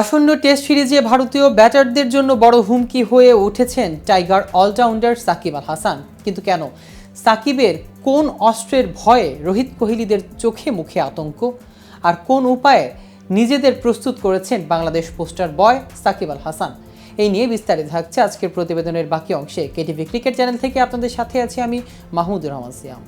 আসন্ন টেস্ট সিরিজে ভারতীয় ব্যাটারদের জন্য বড় হুমকি হয়ে উঠেছেন টাইগার অলরাউন্ডার সাকিব আল হাসান। কিন্তু কেন? সাকিবের কোন অস্ত্রের ভয়ে রোহিত কোহলিদের চোখে মুখে আতঙ্ক? আর কোন উপায়ে নিজেদের প্রস্তুত করেছেন বাংলাদেশ পোস্টার বয় সাকিব আল হাসান? এই নিয়ে বিস্তারিত থাকছে আজকের প্রতিবেদনের বাকি অংশে। কেটিভি ক্রিকেট চ্যানেল থেকে আপনাদের সাথে আছি আমি মাহমুদুর রহমান সিয়াম।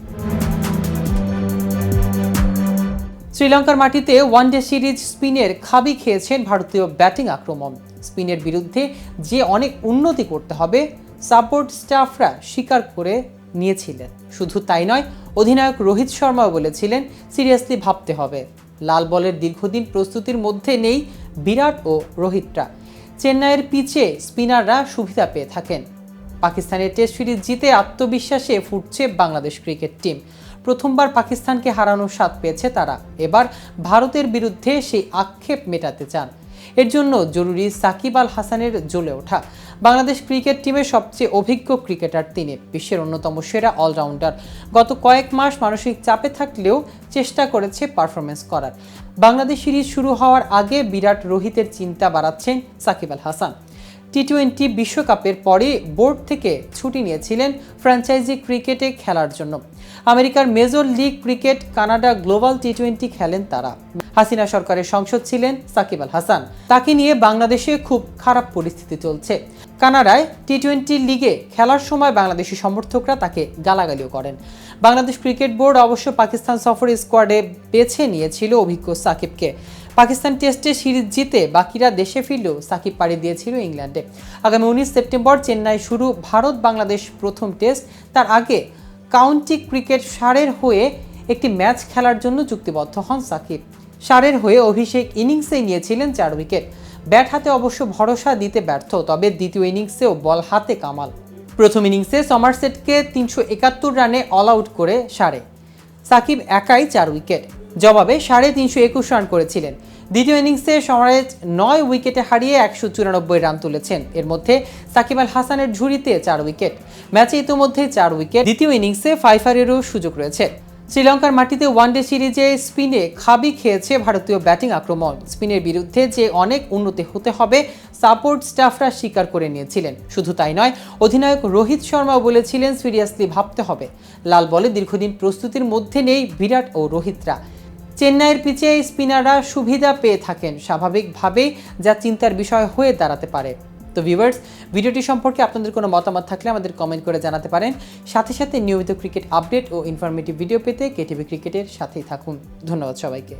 শ্রীলঙ্কার মাটিতে ওয়ানডে সিরিজ স্পিনের খাবি খেয়েছেন ভারতীয় ব্যাটিং আক্রমণ। স্পিনের বিরুদ্ধে যে অনেক উন্নতি করতে হবে, সাপোর্ট স্টাফরা স্বীকার করে নিয়েছিলেন। শুধু তাই নয়, অধিনায়ক রোহিত শর্মাও বলেছিলেন সিরিয়াসলি ভাবতে হবে। লাল বলের দীর্ঘদিন প্রস্তুতির মধ্যে নেই বিরাট ও রোহিতরা। চেন্নাইয়ের পিচে স্পিনাররা সুবিধা পেয়ে থাকেন। পাকিস্তানের টেস্ট সিরিজ জিতে আত্মবিশ্বাসে ফুটছে বাংলাদেশ ক্রিকেট টিম। প্রথমবার পাকিস্তানকে হারানোর স্বাদ পেয়েছে তারা। এবার ভারতের বিরুদ্ধে সেই আক্ষেপ মেটাতে চান। এর জন্য জরুরি সাকিব আল হাসানের জ্বলে ওঠা। বাংলাদেশ ক্রিকেট টিমের সবচেয়ে অভিজ্ঞ ক্রিকেটার তিনি, বিশ্বের অন্যতম সেরা অলরাউন্ডার। গত কয়েক মাস মানসিক চাপে থাকলেও চেষ্টা করেছে পারফরমেন্স করার। বাংলাদেশ সিরিজ শুরু হওয়ার আগে বিরাট রোহিতের চিন্তা বাড়াচ্ছেন সাকিব আল হাসান। টি টোয়েন্টি বিশ্বকাপের পরে বোর্ড থেকে ছুটি নিয়েছিলেন ফ্র্যাঞ্চাইজি ক্রিকেটে খেলার জন্য। আমেরিকার major league cricket Canada global T twenty খেলেন তারা। হাসিনা সরকারের সংসদ ছিলেন সাকিব আল হাসান। তাকে নিয়ে বাংলাদেশে খুব খারাপ পরিস্থিতি চলছে। কানাডায় টি টোয়েন্টি লিগে খেলার সময় বাংলাদেশি সমর্থকরা তাকে গালাগালিও করেন। বাংলাদেশ ক্রিকেট বোর্ড অবশ্য পাকিস্তান সফর স্কোয়াডে বেছে নিয়েছিল অভিজ্ঞ সাকিবকে। পাকিস্তান টেস্টে সিরিজ জিতে বাকিরা দেশে ফিরলেও সাকিব পাড়ি দিয়েছিল ইংল্যান্ডে। আগামী উনিশ সেপ্টেম্বর চেন্নাই শুরু ভারত বাংলাদেশ প্রথম টেস্ট। তার আগে কাউন্টি ক্রিকেট সারের হয়ে একটি ম্যাচ খেলার জন্য চুক্তিবদ্ধ হন সাকিব। সারের হয়ে অভিষেক ইনিংসেই নিয়েছিলেন চার উইকেট। ব্যাট হাতে অবশ্য ভরসা দিতে ব্যর্থ, তবে দ্বিতীয় ইনিংসেও বল হাতে কামাল। প্রথম ইনিংসে সমারসেটকে তিনশো একাত্তর রানে অল আউট করে সারে। সাকিব একাই চার উইকেট। জবাবে সাড়ে তিনশো একুশ রান করেছিলেন। দ্বিতীয় ইনিংসে সমারেজ নয় উইকেটে হারিয়ে একশো চুরানব্বই রান তুলেছেন। এর মধ্যে সাকিব আল হাসানের ঝুড়িতে চার উইকেট। ম্যাচে ইতিমধ্যে চার উইকেট। দ্বিতীয় ইনিংসে ফাইফারেরও সুযোগ রয়েছে। শ্রীলঙ্কার মাটিতে ওয়ানডে সিরিজে স্পিনে খাবি খেয়েছে ভারতীয় ব্যাটিং আক্রমণ। স্পিনের বিরুদ্ধে যে অনেক উন্নতি হতে হবে, সাপোর্ট স্টাফরা স্বীকার করে নিয়েছিলেন। শুধু তাই নয়, অধিনায়ক রোহিত শর্মাও বলেছিলেন, সিরিয়াসলি ভাবতে হবে। লাল বলে দীর্ঘদিন প্রস্তুতির মধ্যে নেই বিরাট ও রোহিতরা। চেন্নাইয়ের পিচে স্পিনাররা সুবিধা পেয়ে থাকেন। স্বাভাবিকভাবেই যা চিন্তার বিষয় হয়ে দাঁড়াতে পারে। তো ভিউয়ার্স ভিডিওটি সম্পর্কে আপনাদের কোনো মতামত থাকলে আমাদের কমেন্ট করে জানাতে পারেন। সাথে সাথে নিয়মিত ক্রিকেট আপডেট ও ইনফরমেটিভ ভিডিও পেতে কেটিভি ক্রিকেটের সাথেই থাকুন। ধন্যবাদ সবাইকে।